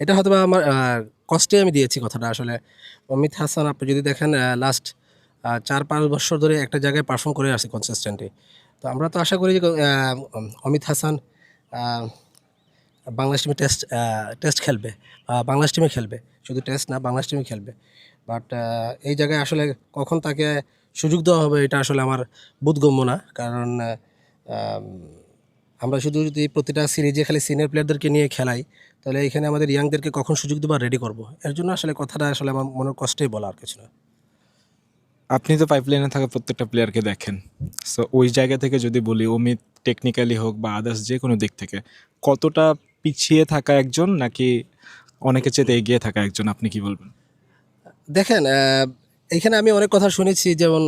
এটা হয়তো বা আমার কষ্টে আমি দিয়েছি কথাটা আসলে। অমিত হাসান, আপনি যদি দেখেন লাস্ট চার পাঁচ বছর ধরে একটা জায়গায় পারফর্ম করে আসছে কনসিস্টেন্টলি তো আমরা তো আশা করি যে অমিত হাসান বাংলাদেশ টিমে টেস্ট টেস্ট খেলবে বাংলাদেশ টিমে খেলবে। শুধু টেস্ট না, বাংলাদেশ টিমে খেলবে। বাট এই জায়গায় আসলে কখন তাকে সুযোগ দেওয়া হবে, এটা আসলে আমার বোধগম্য না। কারণ আমরা শুধু যদি প্রতিটা সিরিজে খালি সিনিয়র প্লেয়ারদেরকে নিয়ে খেলাই তাহলে এখানে আমাদের ইয়াংদেরকে কখন সুযোগ দেবো রেডি করব? এর জন্য আসলে কথাটা আসলে আমার মনের কষ্টেই বলা আর কিছু না। আপনি তো পাইপলাইনে থাকা প্রত্যেকটা প্লেয়ারকে দেখেন। সো ওই জায়গা থেকে যদি বলি অমিত টেকনিক্যালি হোক বা আদার্স যে কোনো দিক থেকে কতটা পিছিয়ে থাকা একজন নাকি অনেকের চেয়ে এগিয়ে থাকা একজন? আপনি কি বলবেন? দেখেন এখানে আমি অনেক কথা শুনেছি যেমন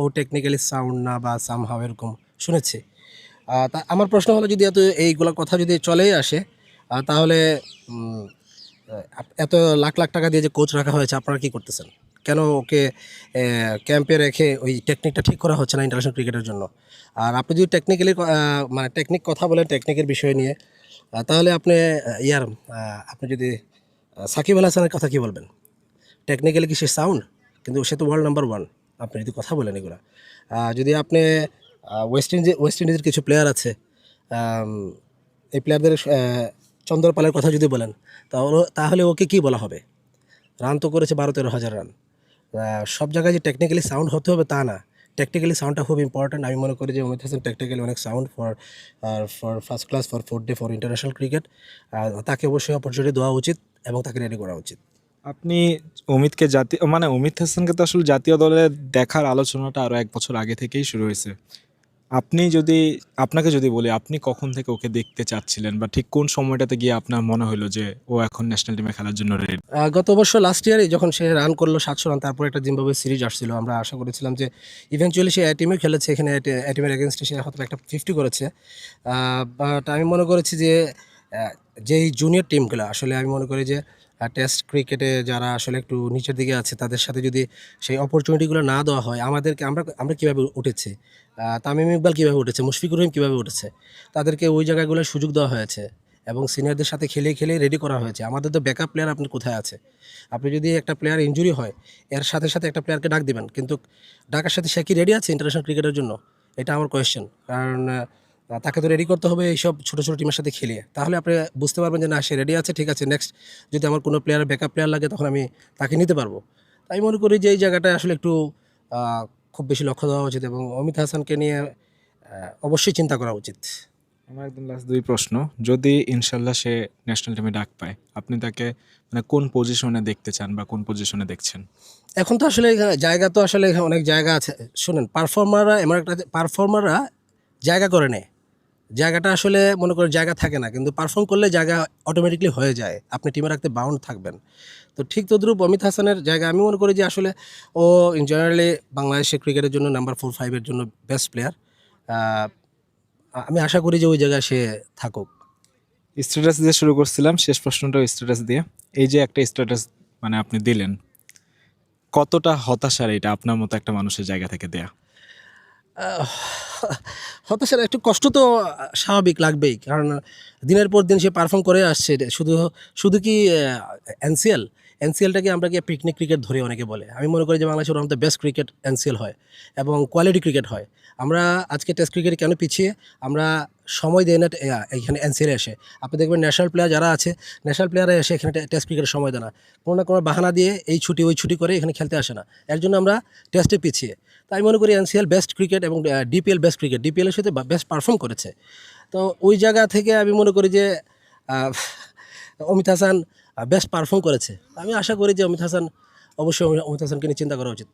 ও টেকনিক্যালি সাউন্ড না বা সামহাও এরকম শুনেছি। তা আমার প্রশ্ন হলো যদি এত এইগুলো কথা যদি চলেই আসে তাহলে এত লাখ লাখ টাকা দিয়ে যে কোচ রাখা হয়েছে, আপনারা কি করতেছেন? কেন ওকে ক্যাম্পে রেখে ওই টেকনিকটা ঠিক করা হচ্ছে না ইন্টারন্যাশনাল ক্রিকেটের জন্য? আর আপনি যদি টেকনিক্যালি মানে টেকনিক কথা বলেন টেকনিকের বিষয় নিয়ে তাহলে আপনি ইয়ার আপনি যদি সাকিব আল হাসানের কথা কি বলবেন? টেকনিক্যালি কি সে সাউন্ড কিন্তু সে তো ওয়ার্ল্ড নাম্বার ওয়ান আপনি যদি কথা বলেন এগুলো। যদি আপনি ওয়েস্ট ইন্ডিজ ওয়েস্ট ইন্ডিজের কিছু প্লেয়ার আছে এই প্লেয়ারদের চন্দ্রপালের কথা যদি বলেন, তাহলে তাহলে ওকে কি বলা হবে? রান তো করেছে বারো তেরো হাজার রান। সব জায়গায় যে টেকনিক্যালি সাউন্ড হতে হবে তা না। টেকনিক্যালি সাউন্ডটা খুব ইম্পর্ট্যান্ট আমি মনে করি যে অমিত হাসান টেকনিক্যালি অনেক sound for for first class for four day for international cricket তাকে অবশ্যই অপরচুনিটি দেওয়া উচিত এবং তাকে রেডি করা উচিত। আপনি অমিতকে জাতীয় মানে অমিত হাসানকে তো আসলে জাতীয় দলে দেখার আলোচনাটা আরও এক বছর আগে থেকেই শুরু হয়েছে। আপনি যদি, আপনাকে যদি বলি, আপনি কখন থেকে ওকে দেখতে চাচ্ছিলেন বা ঠিক কোন সময়টাতে গিয়ে আপনার মনে হলো যে ও এখন ন্যাশনাল টিমে খেলার জন্য রেডি গত বছর লাস্ট ইয়ারে যখন সে রান করল সাতশো রান তারপর একটা জিম্বাবুয়ে সিরিজ আসছিল। আমরা আশা করেছিলাম যে ইভেনচুয়ালি সে টিমে খেলেছে। এখানে টিমের এগেনস্টে সে হয়তো একটা ফিফটি করেছে। বাট আমি মনে করেছি যে যেই জুনিয়র টিমগুলো আসলে আমি মনে করি যে টেস্ট ক্রিকেটে যারা আসলে একটু নিচের দিকে আছে, তাদের সাথে যদি সেই অপরচুনিটিগুলো না দেওয়া হয়, আমাদেরকে, আমরা আমরা কীভাবে উঠেছি? তামিম ইকবাল কীভাবে উঠেছে? মুশফিকুর রহিম কীভাবে উঠেছে? তাদেরকে ওই জায়গাগুলো সুযোগ দেওয়া হয়েছে এবং সিনিয়রদের সাথে খেলে খেলে রেডি করা হয়েছে। আমাদের তো ব্যাকআপ প্লেয়ার আপনি কোথায় আছে? আপনি যদি একটা প্লেয়ার ইনজুরি হয়, এর সাথে সাথে একটা প্লেয়ারকে ডাক দেবেন। কিন্তু ডাকার সাথে সে কি রেডি আছে ইন্টারন্যাশনাল ক্রিকেটের জন্য? এটা আমার কোয়েশ্চেন কারণ তাকে তো রেডি করতে হবে এইসব ছোটো ছোটো টিমের সাথে খেলিয়ে। তাহলে আপনি বুঝতে পারবেন যে না সে রেডি আছে ঠিক আছে নেক্সট যদি আমার কোনো প্লেয়ার ব্যাকআপ প্লেয়ার লাগে তখন আমি তাকে নিতে পারব। তাই মনে করি যে এই জায়গাটা আসলে একটু খুব বেশি লক্ষ্য দেওয়া উচিত এবং অমিত হাসানকে নিয়ে অবশ্যই চিন্তা করা উচিত। আমার একদম লাস্ট দুই প্রশ্ন। যদি ইনশাল্লাহ সে ন্যাশনাল টিমে ডাক পায় আপনি তাকে মানে কোন পজিশনে দেখতে চান বা কোন পজিশনে দেখছেন? এখন তো আসলে এখানে জায়গা তো আসলে এখানে অনেক জায়গা আছে। শুনেন পারফর্মাররা এমন একটা পারফর্মাররা জায়গা করে নেয়। জায়গাটা আসলে মনে করেন জায়গা থাকে না কিন্তু পারফর্ম করলে জায়গা অটোমেটিকলি হয়ে যায়। আপনি টিমে রাখতে বাউন্ড থাকবেন। তো ঠিক তদ্রুপ অমিত হাসানের জায়গা আমি মনে করি যে আসলে ও ইন জেনারেলি বাংলাদেশের ক্রিকেটের জন্য নাম্বার ফোর ফাইভের জন্য বেস্ট প্লেয়ার আমি আশা করি যে ওই জায়গায় সে থাকুক। স্ট্যাটাস দিয়ে শুরু করছিলাম শেষ প্রশ্নটাও স্ট্যাটাস দিয়ে। এই যে একটা স্ট্যাটাস মানে আপনি দিলেন কতটা হতাশার এটা আপনার মতো একটা মানুষের জায়গা থেকে দেয়া? হতাশার একটু কষ্ট তো স্বাভাবিক লাগবেই, কারণ দিনের পর দিন সে পারফর্ম করে আসছে। শুধু শুধু কি এনসিএল এনসিএলটাকে আমরা কি পিকনিক ক্রিকেট ধরে অনেকে বলে। আমি মনে করি যে বাংলাদেশের অফ বেস্ট ক্রিকেট এনসিএল হয় এবং কোয়ালিটি ক্রিকেট হয়। আমরা আজকে টেস্ট ক্রিকেট কেন পিছিয়ে? আমরা সময় দেয় না এ, এইখানে এনসিএলে এসে। আপনি দেখবেন ন্যাশনাল প্লেয়ার যারা আছে ন্যাশনাল প্লেয়াররা এসে এখানে টেস্ট ক্রিকেটের সময় দেয় না। কোনো না কোনো বাহানা দিয়ে এই ছুটি ওই ছুটি করে এখানে খেলতে আসে না। এর জন্য আমরা টেস্টে পিছিয়ে। তাই মনে করি এনসিএল বেস্ট ক্রিকেট এবং ডিপিএল বেস্ট ক্রিকেট ডিপিএলের সাথে বেস্ট পারফর্ম করেছে। তো ওই জায়গা থেকে আমি মনে করি যে অমিত হাসান বেস্ট পারফর্ম করেছে। আমি আশা করি যে অমিত হাসান অবশ্যই অমি- অমিত হাসানকে নিয়ে চিন্তা করা উচিত।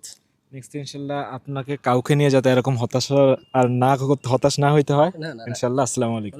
নেক্সট ইনশাল্লাহ আপনাকে কাউকে নিয়ে যাতে এরকম হতাশা আর না হতাশ না হইতে হয়। ইনশাল্লাহ আসসালামু আলাইকুম।